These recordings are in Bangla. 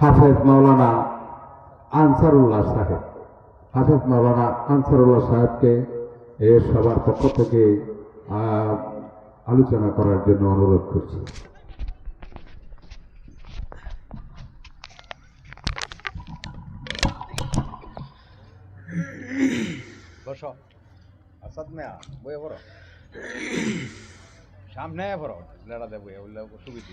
হাফেজ মাওলানা আনসারুল্লাহ সাহেব। হাফেজ মাওলানা আনসারুল্লাহ সাহেবকে এ সবার পক্ষ থেকে আলোচনা করার জন্য অনুরোধ করছি। সামনে পড়ো। লেড়াতে বললে সুবিধা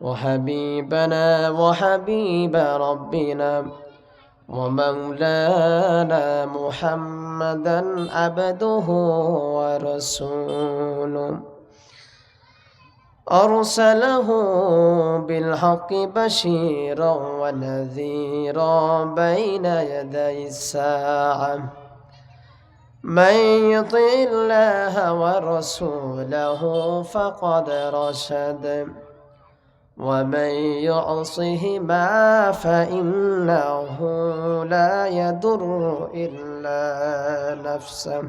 وحبيبنا وحبيب ربنا ومولانا محمدا عبده ورسوله. أرسله بالحق بشيرا ونذيرا بين يدي الساعة. من يطع الله ورسوله فقد رشد. ومن يعصهما فإنه لا يضر إلا نفسه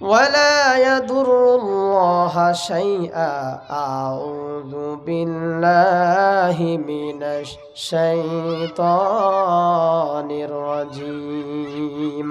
ولا يضر الله شيئا أعوذ بالله من الشيطان الرجيم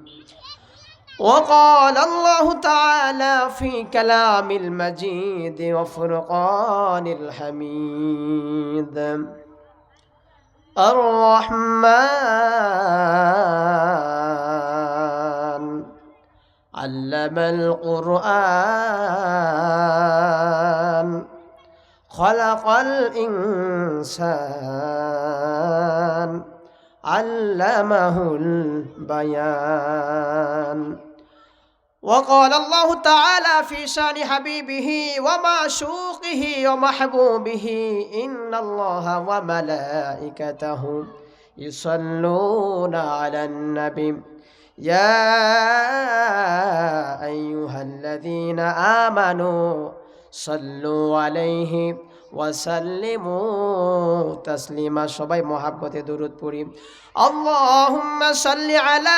وقال الله تعالى في كلام المجيد وفرقان الحميد. الرحمن علم القرآن خلق الإنسان علمه البيان. وقال الله تعالى في شان حبيبه ومعشوقه ومحبوبه إن الله وملائكته يصلون على النبي يا أيها الذين آمنوا صلوا عليه وسلموا تسليما شبي محبة درود بريم اللهم صل على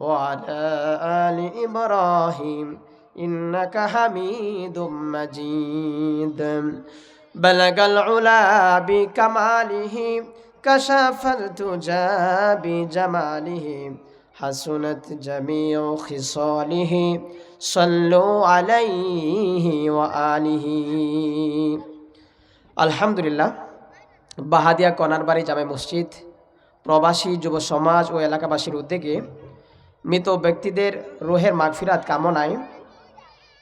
وعلى آل إبراهيم إنك حميد مجيد بلغ العلا بكماله كشف التجى بجماله حسنت جميع خصاله صلوا عليه وآله الحمد لله বাহাদিয়া কনারবাড়ি জামে মসজিদ প্রবাসী যুব সমাজ ও এলাকাবাসীর উদ্যোগে মৃত ব্যক্তিদের রোহের মাগফিরাত কামনায়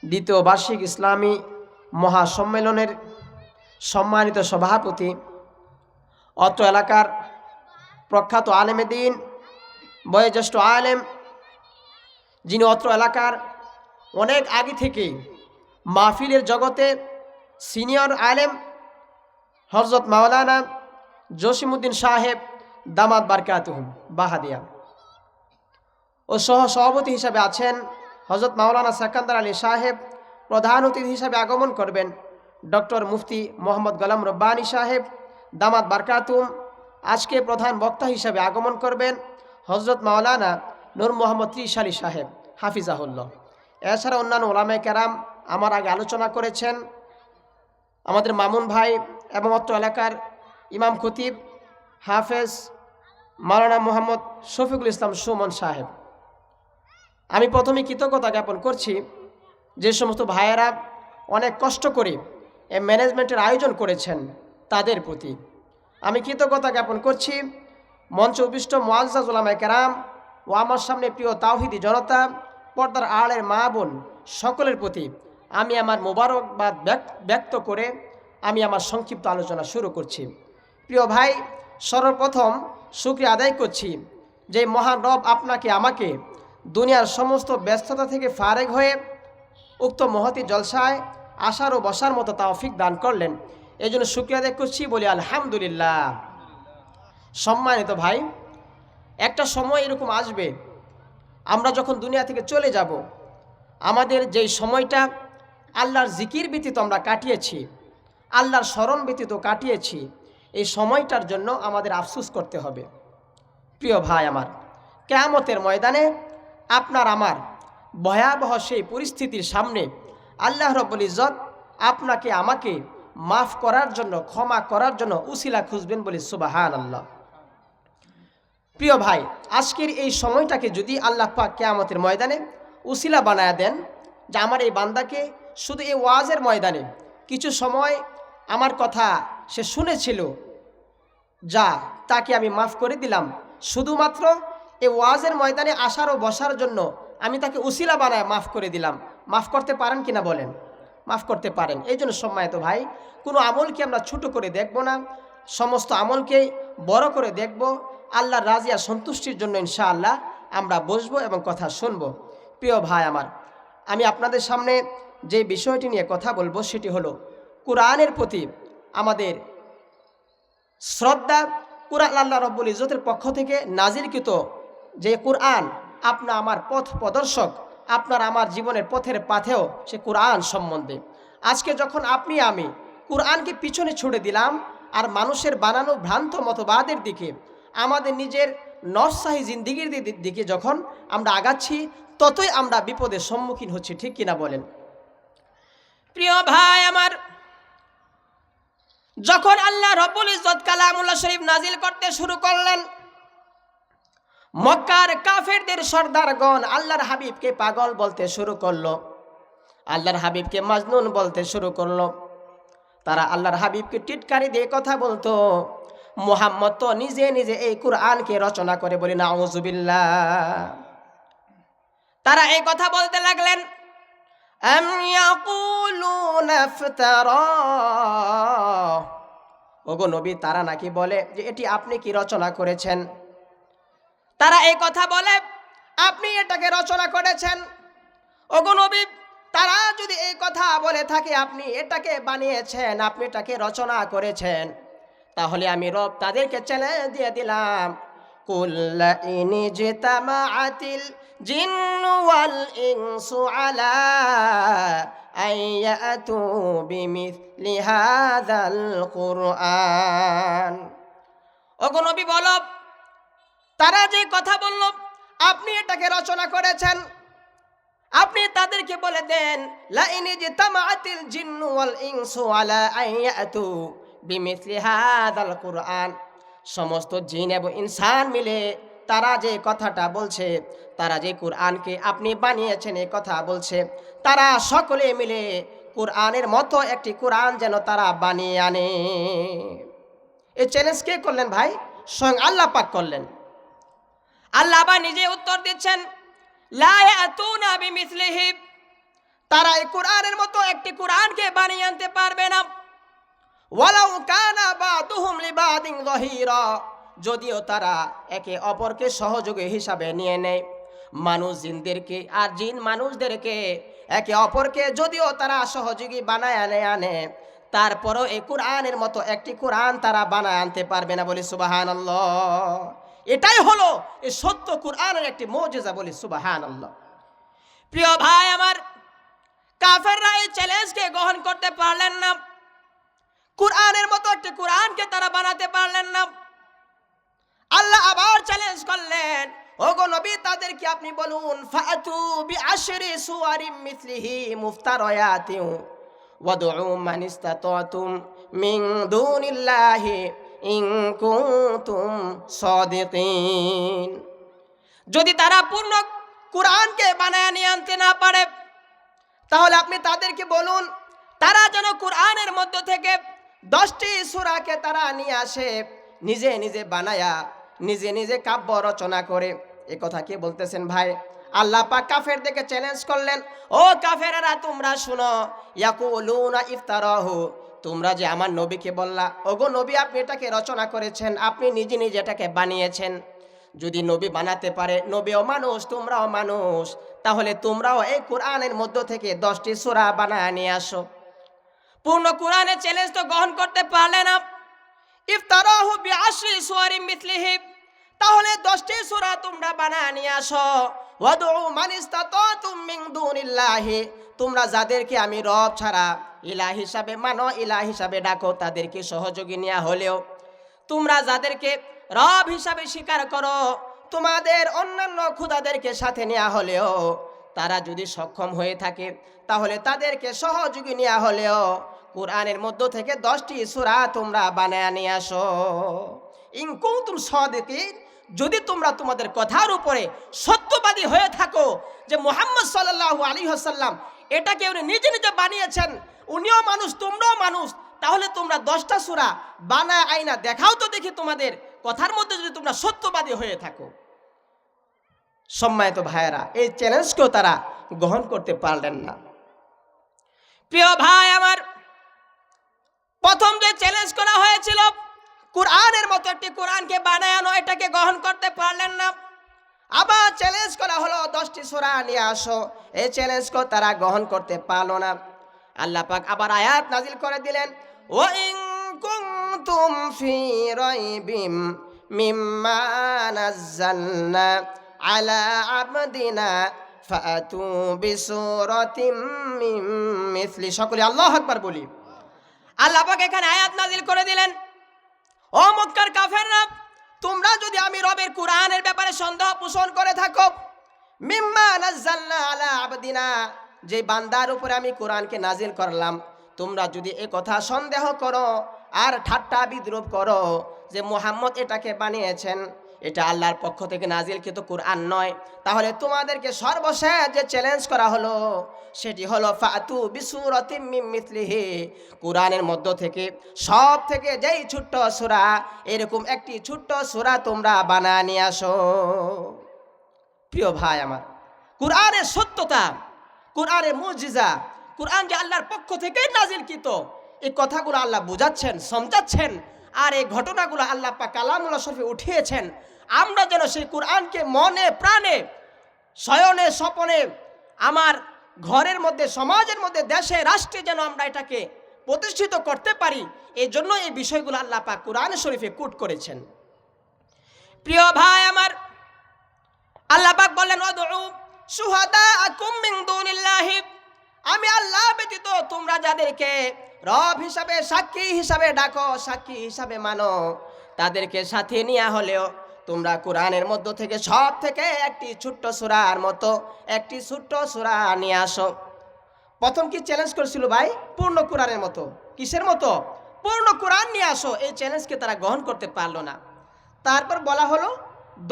দ্বিতীয় বার্ষিক ইসলামী মহাসম্মেলনের সম্মানিত সভাপতি অত্র এলাকার প্রখ্যাত আলেমেদিন বয়োজ্যেষ্ঠ আলেম, যিনি অত্র এলাকার অনেক আগে থেকেই মাহফিলের জগতে সিনিয়র আলেম হজরত মাওলানা জসিমুদ্দিন সাহেব দামাত বারকাতুহুম বাহাদিয়া। ও সহ সভাপতি হিসাবে আছেন হজরত মাওলানা সাকান্দার আলী সাহেব, প্রধান অতিথি হিসাবে আগমন করবেন ডক্টর মুফতি মোহাম্মদ গোলাম রব্বানী সাহেব, দামাত বারকাতুম, আজকে প্রধান বক্তা হিসাবে আগমন করবেন হজরত মাওলানা নূর মোহাম্মদ ত্রিশ আলী সাহেব, হাফিজাহুল্লাহ। এছাড়া অন্যান্য ওলামায় কেরাম আমার আগে আলোচনা করেছেন আমাদের মামুন ভাই এবং অত্র এলাকার ইমাম খতিব হাফেজ মাওলানা মোহাম্মদ শফিকুল ইসলাম সুমন সাহেব। আমি প্রথমে কৃতজ্ঞতা জ্ঞাপন করছি যে সমস্ত ভাইয়েরা অনেক কষ্ট করে এই ম্যানেজমেন্টের আয়োজন করেছেন তাদের প্রতি। আমি কৃতজ্ঞতা জ্ঞাপন করছি মঞ্চ উপবিষ্ট মোয়াজ্জাজ ওলামায় কেরাম ও আমার সামনে প্রিয় তাওহিদি জনতা, পর্দার আড়ের মা বোন সকলের প্রতি আমি আমার মোবারকবাদ ব্যক- ব্যক্ত করে আমি আমার সংক্ষিপ্ত আলোচনা শুরু করছি। প্রিয় ভাই, সর্বপ্রথম শুক্রিয়া আদায় করছি যে মহান রব আপনাকে, আমাকে দুনিয়ার সমস্ত ব্যস্ততা থেকে ফারেক হয়ে উক্ত মহতি জলসায় আসার ও বসার মতো তাওফিক দান করলেন। এই জন্য শুক্রিয়া আদায় করছি, বলি আলহামদুলিল্লাহ। সম্মানিত ভাই, একটা সময় এরকম আসবে, আমরা যখন দুনিয়া থেকে চলে যাব, আমাদের যেই সময়টা, আল্লাহর জিকির ব্যতীত আমরা কাটিয়েছি, আল্লাহর স্মরণ ব্যতীত কাটিয়েছি, এই সময়টার জন্য আমাদের আফসুস করতে হবে। প্রিয় ভাই আমার, কেয়ামতের ময়দানে আপনার আমার ভয়াবহ সেই পরিস্থিতির সামনে আল্লাহ রব্বুল ইজ্জত আপনাকে, আমাকে মাফ করার জন্য, ক্ষমা করার জন্য উসিলা খুঁজবেন বলে সুবাহান আল্লাহ প্রিয় ভাই, আজকের এই সময়টাকে যদি আল্লাহ পাক কেয়ামতের ময়দানে উসিলা বানায়া দেন যে আমার এই বান্দাকে শুধু এই ওয়াজের ময়দানে কিছু সময় আমার কথা সে শুনেছিল, যা তাকে আমি মাফ করে দিলাম, শুধুমাত্র এই ওয়াজের ময়দানে আসার ও বসার জন্য আমি তাকে উসিলা বানায় মাফ করে দিলাম। মাফ করতে পারেন কিনা বলেন? মাফ করতে পারেন। এই জন্য সম্মানিত ভাই, কোনো আমলকে আমরা ছোট করে দেখব না। সমস্ত আমলকে বড় করে দেখব। আল্লাহর রাজিয়া সন্তুষ্টির জন্য ইনশাআল্লাহ আমরা বসবো এবং কথা শুনব। প্রিয় ভাই আমার, আমি আপনাদের সামনে যে বিষয়টি নিয়ে কথা বলব সেটি হলো, কোরআনের প্রতি আমাদের শ্রদ্ধা, কুরআন আল্লাহ রব্বুল ইজতের পক্ষ থেকে নাজিরকৃত যে কোরআন আপনা আমার পথ প্রদর্শক, আপনার আমার জীবনের পথের পাথেও সে কোরআন সম্বন্ধে। আজকে যখন আপনি, আমি কোরআনকে পিছনে ছুড়ে দিলাম আর মানুষের বানানো ভ্রান্ত মতবাদের দিকে, আমাদের নিজের নরসাহী জিন্দিগির দিকে যখন আমরা আগাচ্ছি, ততই আমরা বিপদের সম্মুখীন হচ্ছি, ঠিক কিনা বলেন? প্রিয় ভাই আমার, যখন আল্লাহ রব্বুল ইজ্জত কালামুল্লাহ শরীফ নাজিল করতে শুরু করলেন মক্কার কাফেরদের সর্দারগণ আল্লাহর হাবিবকে পাগল বলতে শুরু করল। আল্লাহর হাবিবকে মাজনুন বলতে শুরু করল। তারা আল্লাহর হাবিবকে টিটকারি দিয়ে কথা বলতো। মোহাম্মদ তো নিজে নিজে এই কুরআনকে রচনা করে বলি না ওজুবিল্লা তারা এই কথা বলতে লাগলেন ওগো নবী, তারা নাকি বলে যে, এটি আপনি কি রচনা করেছেন? তারা এই কথা বলে, আপনি এটাকে রচনা করেছেন। নবী, তারা যদি এই কথা বলে থাকে, আপনি এটাকে বানিয়েছেন, আপনি এটাকে রচনা করেছেন। তাহলে আমি রব তাদেরকে চ্যালেঞ্জ দিয়ে দিলাম কুল্লা ইনি জিতামাআতিল জিন্নু ওয়াল আলা আইয়াতু কুরআন। ওগো নবী বলো তারা যে কথা বলল, আপনি এটাকে রচনা করেছেন। আপনি তাদেরকে বলে দেন, লাইনি যে তামাতিল জিন্নু ওয়াল ইনসু আলা আইয়াতু বিমিথলি হাদাল কুরআন। সমস্ত জিন এবং ইনসান মিলে তারা যে কথাটা বলছে, তারা যে কোরআনকে আপনি বানিয়েছেন এই কথা বলছে, তারা সকলে মিলে কোরআনের মতো একটি কোরআন যেন তারা বানিয়ে আনে। এই চ্যালেঞ্জ কে করলেন ভাই? স্বয়ং আল্লাহ পাক করলেন। আল্লাহ আবার নিজে উত্তর দিচ্ছেন তারা এই কোরআনের মতো একটি কোরআনকে বানিয়ে আনতে পারবে না। যদিও তারা একে অপরকে সহযোগী হিসাবে নিয়ে নেয়। মানুষ জিনদেরকে আর জিন মানুষদেরকে একে অপরকে যদিও তারা সহযোগী বানায় আনে আনে, তারপরও এই কোরআনের মতো একটি কোরআন তারা বানায় আনতে পারবে না বলে সুবাহান এটাই হলো এই সত্য কোরআনের একটি মৌজেজা বলে সুবাহান প্রিয় ভাই আমার, কাফেররা এই চ্যালেঞ্জকে গ্রহণ করতে পারলেন না। কোরআনের মতো একটি কোরআনকে তারা বানাতে পারলেন না। আল্লাহ আবার চ্যালেঞ্জ করলেন, ওগো নবী, তাদেরকে আপনি বলুন, ফাতু বি আশরি সুয়ারিম মিথলিহি মুফতারায়াতিন ওয়াদউ মান ইসতাতাতুম মিন দুনিল্লাহি যদি তারা পূর্ণ কোরআনকে বানায় নিয়ে আনতে না পারে, তাহলে আপনি তাদেরকে বলুন, তারা যেন কোরআনের মধ্য থেকে দশটি সুরাকে তারা নিয়ে আসে, নিজে নিজে বানায়া, নিজে নিজে কাব্য রচনা করে। এ কথা কে বলতেছেন ভাই? আল্লাহ পাক কাফের দেখে চ্যালেঞ্জ করলেন, ও কাফেরা তোমরা শুনো, ইয়াকুলুনা ইফতারাহু তোমরা যে আমার নবীকে বললা, ওগো নবী, আপনি এটাকে রচনা করেছেন, আপনি নিজে নিজে এটাকে বানিয়েছেন। যদি নবী বানাতে পারে, নবীও মানুষ, তোমরাও মানুষ, তাহলে তোমরাও এই কোরআনের মধ্য থেকে দশটি সূরা বানায় নিয়ে আসো। পূর্ণ কোরআনের চ্যালেঞ্জ তো গ্রহণ করতে পারলে না। ইফতারাহু বিআশরি সুয়ারিন মিথলিহি, তাহলে দশটি সূরা তোমরা বানায় নিয়ে আসো। ওয়াদউ মান ইসতাতাতুম মিন দুনিল্লাহি, তোমরা যাদেরকে আমি রব ছাড়া ইলাহ হিসাবে মানো, ইলাহ হিসাবে ডাকো, তাদেরকে সহযোগী নেওয়া হলেও। তোমরা যাদেরকে রব হিসাবে স্বীকার করো, তোমাদের অন্যান্য ক্ষুদাদেরকে সাথে নেওয়া হলেও, তারা যদি সক্ষম হয়ে থাকে, তাহলে তাদেরকে সহযোগী নেওয়া হলেও, কোরআনের মধ্য থেকে দশটি সুরা তোমরা বানায় নিয়ে আসো। ইনকুতুম সাদিকিন, যদি তোমরা তোমাদের কথার উপরে সত্যবাদী হয়ে থাকো, যে মোহাম্মদ সাল্লাল্লাহু আলী ওয়াসাল্লাম এটাকে উনি নিজে নিজে বানিয়েছেন। উনিও মানুষ, তোমরাও মানুষ। তাহলে তোমরা দশটা সূরা বানায় আইনা দেখাও তো দেখি তোমাদের। কথার মধ্যে যদি তোমরা সত্যবাদী হয়ে থাকো। সম্মানিত ভাইয়েরা, এই চ্যালেঞ্জকেও তারা গ্রহণ করতে পারলেন না। প্রিয় ভাই আমার, প্রথম যে চ্যালেঞ্জ করা হয়েছিল, কোরআনের মতো একটি কোরআনকে বানানো এটাকে গ্রহণ করতে পারলেন না। আবার চ্যালেঞ্জ করা হলো, দশটি সোরা নিয়ে আসো। এই চ্যালেঞ্জকেও তারা গ্রহণ করতে পারল না। আল্লাহ পাক আবার আয়াত নাজিল করে দিলেন ও ইন কুনতুম ফি রাইবিম মিম্মা নাযালনা আলা আবদিনা ফাতু বিসূরাতিম মিন মিথলি সকলে আল্লাহু আকবার বলি। আল্লাহ পাক এখানে আয়াত নাজিল করে দিলেন, ও মক্কার কাফেররা তোমরা যদি আমি রবের কোরআনের ব্যাপারে সন্দেহ পোষণ করে থাকো, মিম্মা আলা আবদিনা, যে বান্দার উপরে আমি কোরআনকে নাজিল করলাম, তোমরা যদি এ কথা সন্দেহ করো আর ঠাট্টা বিদ্রুপ করো যে মোহাম্মদ এটাকে বানিয়েছেন এটা আল্লাহর পক্ষ থেকে নাজিলকৃত কোরআন নয়। তাহলে তোমাদেরকে সর্বশেষ যে চ্যালেঞ্জ করা হলো, সেটি হলো ফাতু বিসুরতিম মিথলিহি কোরআনের মধ্য থেকে সব থেকে যেই ছোট্ট সূরা, এরকম একটি ছোট্ট সূরা তোমরা বানায় নিয়ে আসো। প্রিয় ভাই আমার, কোরআনের সত্যতা, কোরআনের মুজিজা, কোরআন যে আল্লাহর পক্ষ থেকেই নাজিলকৃত, এই কথাগুলো আল্লাহ বুঝাচ্ছেন, সমঝাচ্ছেন। আর এই ঘটনাগুলো আল্লাহ পাক কালামুল্লাহ শরীফে উঠিয়েছেন। আমরা যেন সেই কোরআনকে মনে প্রাণে, শয়নে স্বপনে আমার ঘরের মধ্যে, সমাজের মধ্যে, দেশে, রাষ্ট্রে যেন আমরা এটাকে প্রতিষ্ঠিত করতে পারি, এই জন্য এই বিষয়গুলো আল্লাহ কোরআন শরীফে কুট করেছেন। প্রিয় ভাই আমার, আল্লাহ পাক বললেন শুহাদাআকুম মিন দুনিল্লাহি। আমি আল্লাহ ব্যতীত তোমরা যাদেরকে রব হিসাবে, সাক্ষী হিসাবে ডাকো, সাক্ষী হিসাবে মানো। তাদেরকে সাথে নিয়ে হলেও তোমরা কোরআনের মধ্য থেকে সব থেকে একটি ছোট্ট সূরার মতো একটি ছোট্ট সূরা নিয়ে আসো। প্রথম কি চ্যালেঞ্জ করেছিল ভাই? পূর্ণ কোরআনের মতো। কিসের মতো? পূর্ণ কোরআন নিয়ে আসো। এই চ্যালেঞ্জকে তারা গ্রহণ করতে পারল না। তারপর বলা হলো,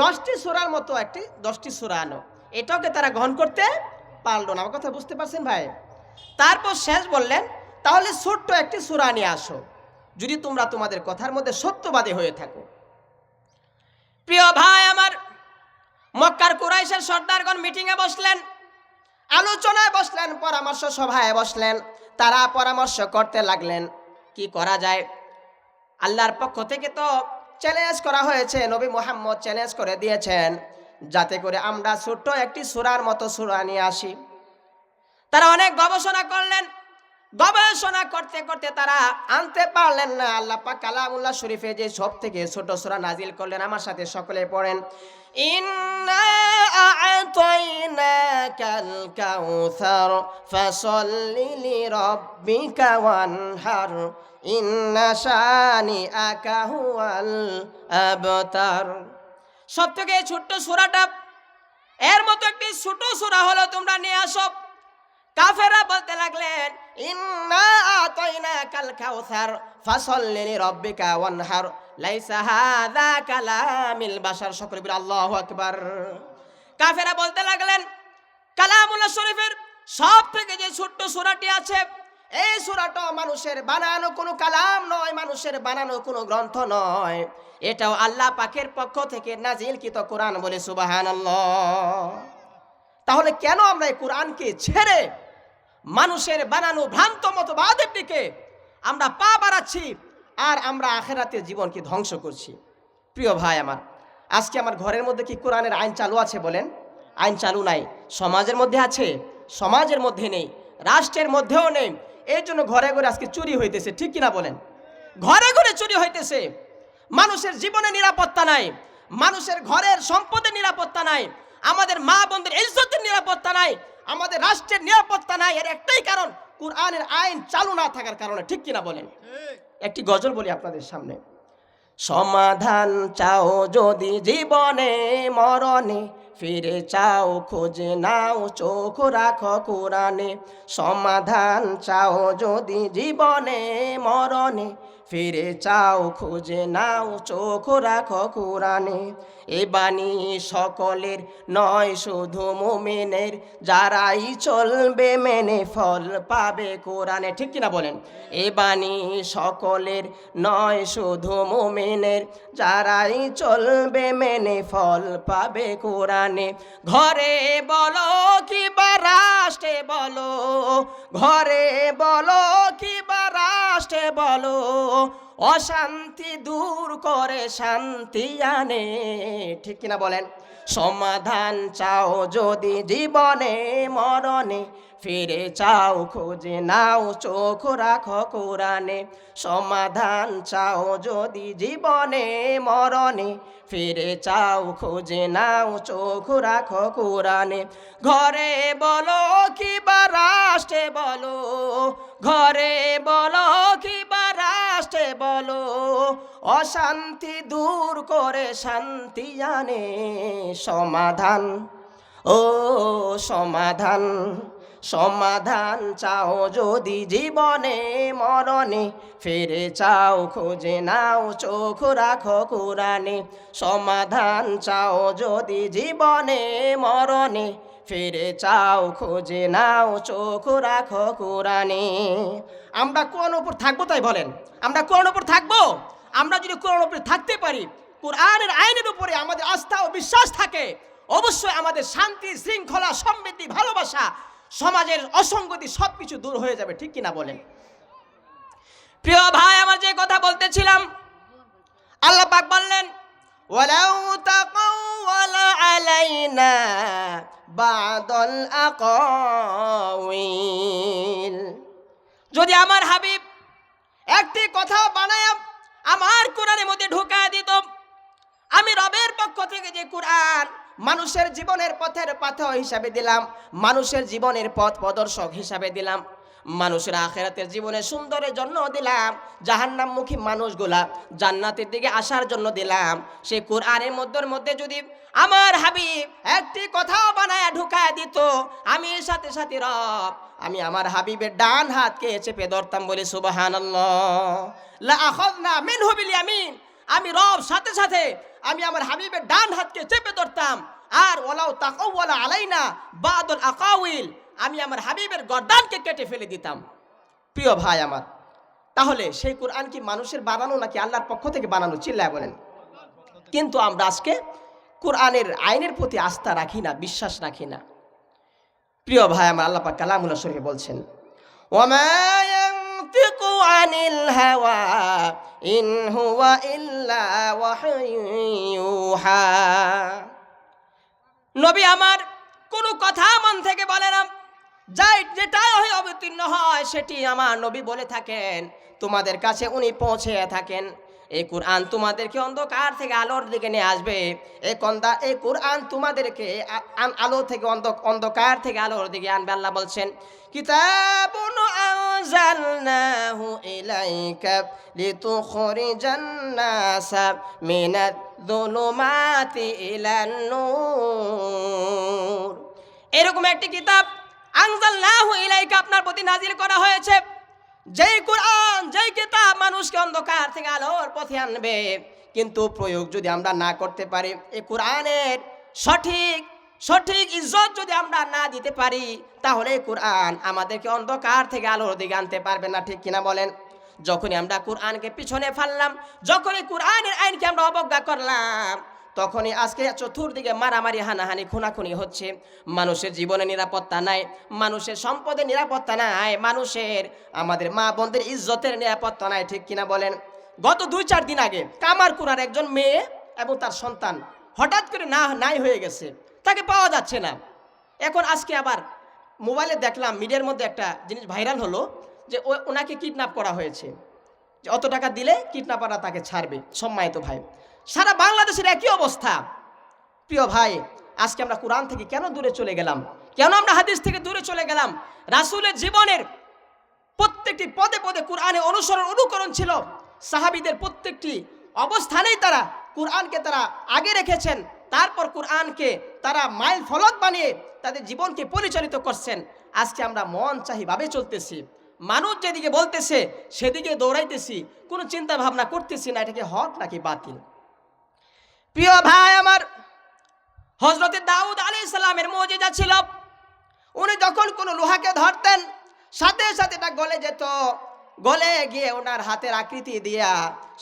দশটি সূরার মতো একটি, দশটি সূরা আনো। এটাকে তারা গ্রহণ করতে পারল না। আমার কথা বুঝতে পারছেন ভাই? তারপর শেষ বললেন তাহলে ছোট্ট একটি সূরা নিয়ে আসো। যদি তোমরা তোমাদের কথার মধ্যে সত্যবাদী হয়ে থাকো। প্রিয় ভাই আমার, মক্কার কুরাইশের সর্দারগণ মিটিংয়ে বসলেন, আলোচনায় বসলেন, পরামর্শ সভায় বসলেন, তারা পরামর্শ করতে লাগলেন। কি করা যায়? আল্লাহর পক্ষ থেকে তো চ্যালেঞ্জ করা হয়েছে, নবী মোহাম্মদ চ্যালেঞ্জ করে দিয়েছেন। যাতে করে আমরা ছোট্ট একটি সুরার মতো সুরা নিয়ে আসি। তারা অনেক গবেষণা করলেন গবেষণা করতে করতে তারা আনতে পারলেন না। আল্লাহ পাক কালামুল্লাহ শরীফে যে সব থেকে ছোট সূরা নাজিল করলেন, আমার সাথে সকলে পড়েন। ইন্না আ'তাইনাকাল ইন্না সব থেকে ছোট্ট সূরাটা, এর মতো একটি ছোট সূরা হলো তোমরা নিয়ে আসো। কাফেরা বলতে লাগলেন, ইন্না আতাইনা কাল কাউসার, ফাসাল্লি লিরাব্বিকা ওয়ানহার, লাইসা হাযা কালামিল বাশার। সকলে বলে, আল্লাহু আকবার। কাফেরা বলতে লাগলেন, কালামুল্লাহ শরীফের সব থেকে যে ছোট্ট সূরাটি আছে, এই সূরাটা মানুষের বানানো কোনো কালাম নয়, মানুষের বানানো কোনো গ্রন্থ নয়। এটাও আল্লাহ পাকের পক্ষ থেকে নাজিলকৃত কোরআন বলে, সুবহানাল্লাহ। তাহলে কেন আমরা এই কোরআনকে ছেড়ে মানুষের বানানো ভ্রান্ত মতবাদের দিকে আমরা পা বাড়াচ্ছি আর আমরা আখেরাতের জীবনকে ধ্বংস করছি। প্রিয় ভাই আমার, আজকে আমার ঘরের মধ্যে কি কোরআনের আইন চালু আছে বলেন? আইন চালু নাই। সমাজের মধ্যে আছে, সমাজের মধ্যে নেই, রাষ্ট্রের মধ্যেও নেই। এই জন্য ঘরে ঘরে আজকে চুরি হইতেছে, ঠিক কিনা বলেন? ঘরে ঘরে চুরি হইতেছে। মানুষের জীবনে নিরাপত্তা নাই, মানুষের ঘরের সম্পদের নিরাপত্তা নাই, আমাদের মা বোনদের ইজ্জতের নিরাপত্তা নাই আমাদের রাষ্ট্রের নিরাপত্তা নাই এর একটাই কারণ কোরআনের আইন চালু না থাকার কারণে ঠিক কিনা বলেন? একটি গজল বলি আপনাদের সামনে। সমাধান চাও যদি জীবনে মরণে ফিরে চাও খোঁজে নাও চোখ রাখো কোরআনে। সমাধান চাও যদি জীবনে মরণে ফিরে চাও খোঁজে নাও চোখ রাখো কোরআনে। এ বাণী সকলের নয়, শুধু মুমিনের। যারাই চলবে মেনে ফল পাবে কোরআনে। ঠিক কিনা বলেন? এ বাণী সকলের নয়, শুধু মুমিনের। যারাই চলবে মেনে ফল পাবে কোরআনে। ঘরে বলো কি বা রাষ্ট্রে বলো। ঘরে বলো কি বা রাষ্ট্রে বলো। অশান্তি দূর করে শান্তি আনে। ঠিক কিনা বলেন? সমাধান চাও যদি জীবনে, মরণে। ফিরে চাও, খোঁজে নাও, চোখ রাখো কোরআনে। সমাধান চাও যদি জীবনে, মরণে। ফিরে চাও, খোঁজে নাও, চোখ রাখো কোরআনে। ঘরে বলো কি বা রাষ্ট্রে বলো। ঘরে বলো কি বা রাষ্ট্রে বলো, অশান্তি দূর করে শান্তি আনে সমাধান। ও সমাধান সমাধান চাও যদি জীবনে মরণে, ফিরে চাও খোঁজে নাও, চোখ রাখো কোরআনে। সমাধান চাও যদি জীবনে মরণে ফিরে চাও, খোঁজে নাও, চোখ রাখো কোরআনে। আমরা কোন উপর থাকব তাই বলেন। আমরা কোন উপর থাকব? আমরা যদি কোরআন উপরে থাকতে পারি, কোরআনের আইনের উপরে আমাদের আস্থা ও বিশ্বাস থাকে, অবশ্যই আমাদের শান্তি, শৃঙ্খলা, সমৃদ্ধি, ভালোবাসা, সমাজের অসঙ্গতি সব কিছু দূর হয়ে যাবে, ঠিক কিনা বলেন? প্রিয় ভাই, আমার যে কথা বলতেছিলাম, আল্লাহ পাক বললেন, ওয়ালাউ তাকাওয়ালা আলাইনা বাদাল আকাওয়িল। যদি আমার হাবিব একটি কথা বানায়, আমার কোরআনের মধ্যে ঢুকায় দিত, আমি রবের পক্ষ থেকে যে কোরআন মানুষের জীবনের পথের পাথ হিসাবে দিলাম, মানুষের জীবনের পথ প্রদর্শক হিসাবে দিলাম মানুষের আখেরাতের জীবনে সুন্দরের জন্য দিলাম, জাহান্নামমুখী মানুষগুলা জান্নাতের দিকে আসার জন্য দিলাম। সেই কোরআনের মধ্যের মধ্যে যদি আমার হাবিব একটি কথাও বানায় ঢুকায় দিত, আমি সাথে সাথে রব, আমি আমার হাবিবের ডান হাতকে চেপে ধরতাম বলে সুবাহান লা আখাযনা মিনহু বিল ইয়ামিন। আমি রব সাথে সাথে আমি আমার হাবিবের ডান হাতকে চেপে ধরতাম। আর ওলাও তাকাওয়ালা আলাইনা বাদুল আকাউইল। আমি আমার হাবিবের গর্দানকে কেটে ফেলে দিতাম। প্রিয় ভাই আমার, তাহলে সেই কোরআন কি মানুষের বানানো নাকি আল্লাহর পক্ষ থেকে বানানো? চিল্লায় বলেন। কিন্তু আমরা আজকে কোরআনের আইনের প্রতি আস্থা রাখি না, বিশ্বাস রাখি না। প্রিয় ভাই আমার, আল্লাহ পাক কালামুল্লাহ শরীফে বলছেন নবী আমার, কোনো কথা মন থেকে বলে না অবতীর্ণ হয়, সেটি আমার নবী বলে থাকেন। তোমাদের কাছে উনি পৌঁছে থাকেন। এই কোরআন তোমাদেরকে অন্ধকার থেকে আলোর দিকে নিয়ে আসবে। এই কন্দা এই কোরআন তোমাদেরকে আলো থেকে অন্ধ- অন্ধকার থেকে আলোর দিকে আনবে। আল্লাহ বলছেন, কিতাবুন আনজালনাহু ইলাইকা লিতুখরিজান নাসা মিনাদ যুলুমাতি ইলান নূর এরকম একটি কিতাব আনজালনাহু ইলাইকা আপনার প্রতি নাজিল করা হয়েছে। যেই কোরআন, যেই কিতাব মানুষকে অন্ধকার থেকে আলোর পথে আনবে, কিন্তু প্রয়োগ যদি আমরা না করতে পারি এই কোরআনের সঠিক সঠিক ইজ্জত যদি আমরা না দিতে পারি, তাহলে কোরআন আমাদেরকে অন্ধকার থেকে আলোর দিকে আনতে পারবে না, ঠিক কিনা বলেন? যখনই আমরা কোরআনকে পিছনে ফেললাম, যখনই কোরআনের আইনকে আমরা অবজ্ঞা করলাম তখনই আজকে চতুর্দিকে মারামারি, হানাহানি, খুনাখুনি হচ্ছে। মানুষের জীবনে নিরাপত্তা নাই, মানুষের সম্পদের নিরাপত্তা নাই, মানুষের, আমাদের মা বোনদের ইজ্জতের নিরাপত্তা নাই, ঠিক কিনা বলেন? গত দুই চার দিন আগে কামারকুড়ার একজন মেয়ে এবং তার সন্তান হঠাৎ করে না, নাই হয়ে গেছে। তাকে পাওয়া যাচ্ছে না। এখন আজকে আবার মোবাইলে দেখলাম, মিডিয়ার মধ্যে একটা জিনিস ভাইরাল হলো যে ও- ওনাকে কিডন্যাপ করা হয়েছে। যে অত টাকা দিলে কিডন্যাপাররা তাকে ছাড়বে, সম্মানিত ভাই। সারা বাংলাদেশের একই অবস্থা। প্রিয় ভাই, আজকে আমরা কোরআন থেকে কেন দূরে চলে গেলাম? কেন আমরা হাদিস থেকে দূরে চলে গেলাম? রাসূলের জীবনের প্রত্যেকটি পদে পদে কোরআনে অনুসরণ, অনুকরণ ছিল। সাহাবিদের প্রত্যেকটি অবস্থানেই তারা কোরআনকে তারা আগে রেখেছেন। তারপর কোরআনকে তারা মাইল ফলক বানিয়ে তাদের জীবনকে পরিচালিত করছেন। আজকে আমরা মন চাহিভাবে চলতেছি। মানুষ যেদিকে বলতেছে, সেদিকে দৌড়াইতেছি। কোনো চিন্তা ভাবনা করতেছি না, এটাকে হক নাকি বাতিল? প্রিয় ভাই আমার হজরতে দাউদ আলী ইসলামের মজেজা ছিল। উনি যখন কোনো লোহাকে ধরতেন, সাথে সাথে এটা গলে যেত। গলে গিয়ে ওনার হাতের আকৃতি দিয়া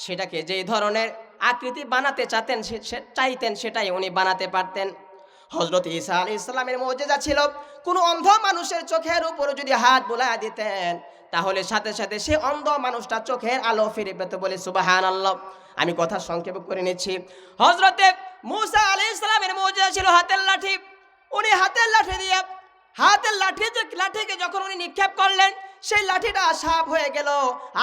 সেটাকে যেই ধরনের আকৃতি বানাতে চাতেন চাইতেন, সেটাই উনি বানাতে পারতেন। হজরত ঈসা আলী ইসলামের মজেজা ছিল। কোনো অন্ধ মানুষের চোখের উপর যদি হাত বোলায় দিতেন তাহলে সাথে সাথে সে অন্ধ মানুষটা চোখের আলো ফিরে পেত বলে সুবাহান আল্লাহ আমি কথা সংক্ষেপ করে নিচ্ছি। হজরতে মুসা আলী ইসলামের মজেজা ছিল হাতের লাঠি। উনি হাতের লাঠি দিয়ে, হাতের লাঠি লাঠিকে যখন উনি নিক্ষেপ করলেন, সেই লাঠিটা সাপ হয়ে গেল।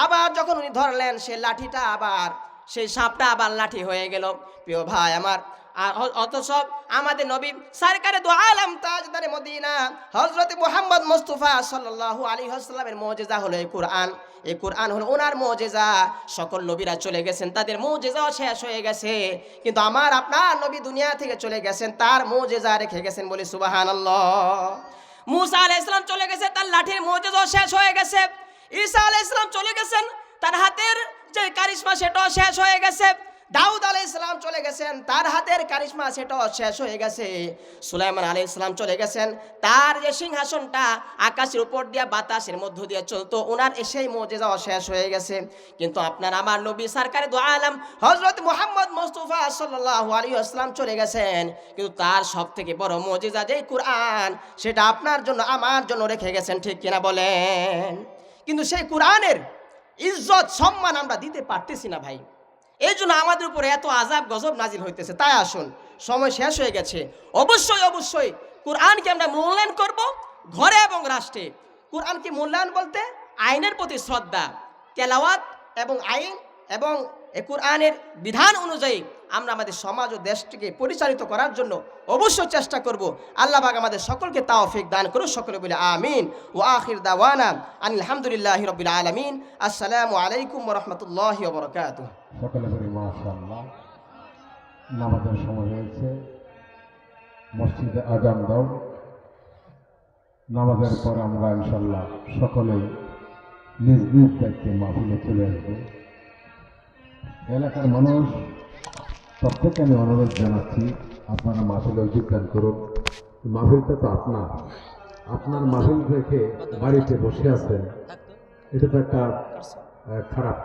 আবার যখন উনি ধরলেন, সেই লাঠিটা আবার, সেই সাপটা আবার লাঠি হয়ে গেল। প্রিয় ভাই আমার আর হ- অথচ আমাদের নবী সরকারে দো আলম তাজদারে মদিনা হজরত মোহাম্মদ মুস্তফা সাল্লাল্লাহু আলাইহি ওয়াসাল্লামের মুজিজা হলো এই কোরআন। এই কোরআন হলো ওনার মুজিজা। সকল নবীরা চলে গেছেন, তাদের মুজিজাও শেষ হয়ে গেছে। কিন্তু আমার, আপনার নবী দুনিয়া থেকে চলে গেছেন, তার মুজিজা রেখে গেছেন বলে সুবহানাল্লাহ। মুসা আলাইহিস সালাম চলে গেছে, তার লাঠির মুজিজাও শেষ হয়ে গেছে। ঈসা আলাইহিস সালাম চলে গেছেন, তার হাতের যে কারিশমা, সেটাও শেষ হয়ে গেছে। দাউদ আলাই ইসলাম চলে গেছেন, তার হাতের কারিশমা সেটাও শেষ হয়ে গেছে। সুলাইমান আলাই ইসলাম চলে গেছেন, তার যে সিংহাসনটা আকাশের উপর দিয়ে বাতাসের মধ্য দিয়ে চলতো ওনার সেই মজেজাও শেষ হয়ে গেছে। কিন্তু আপনার আমার নবী সরকারে দো আলম হজরত মোহাম্মদ মুস্তফা সাল্লাহ আলী আসলাম চলে গেছেন। কিন্তু তার সব থেকে বড় মজেজা যে কোরআন, সেটা আপনার জন্য, আমার জন্য রেখে গেছেন, ঠিক কিনা বলেন? কিন্তু সেই কোরআনের ইজ্জত, সম্মান আমরা দিতে পারতেছি না ভাই। এই জন্য আমাদের উপরে এত আজাব গজব নাজির হইতেছে। তাই আসুন, সময় শেষ হয়ে গেছে। অবশ্যই অবশ্যই কোরআনকে আমরা মূল্যায়ন করব ঘরে এবং রাষ্ট্রে। কোরআনকে মূল্যায়ন বলতে আইনের প্রতি শ্রদ্ধা কেলাওয়াত এবং আইন এবং কোরআনের বিধান অনুযায়ী আমরা আমাদের সমাজ ও দেশটিকে পরিচালিত করার জন্য অবশ্যই চেষ্টা করব। আল্লাহ পাক আমাদের সকলকে তাওফিক দান করুন সকলে বলে আমিন। ও আখির দাওয়ানা আলহামদুলিল্লাহ রবিল আলমিন। আসসালামু আলাইকুম রহমতুল্লাহ সকলে মাশাল্লাহ নামাজের মসজিদে আজান দাও। নামাজের পর আমরা ইনশাল্লাহ সকলেই নিজ নিজ দায়িত্বে মাহফিলে চলে আসব। এলাকার মানুষ প্রত্যেককে আমি অনুরোধ জানাচ্ছি, আপনারা মাহফিলে যোগদান করুন। মাহফিলটা তো আপনার। আপনার মাহিল রেখে বাড়িতে বসে আছেন। এটা তো একটা খারাপ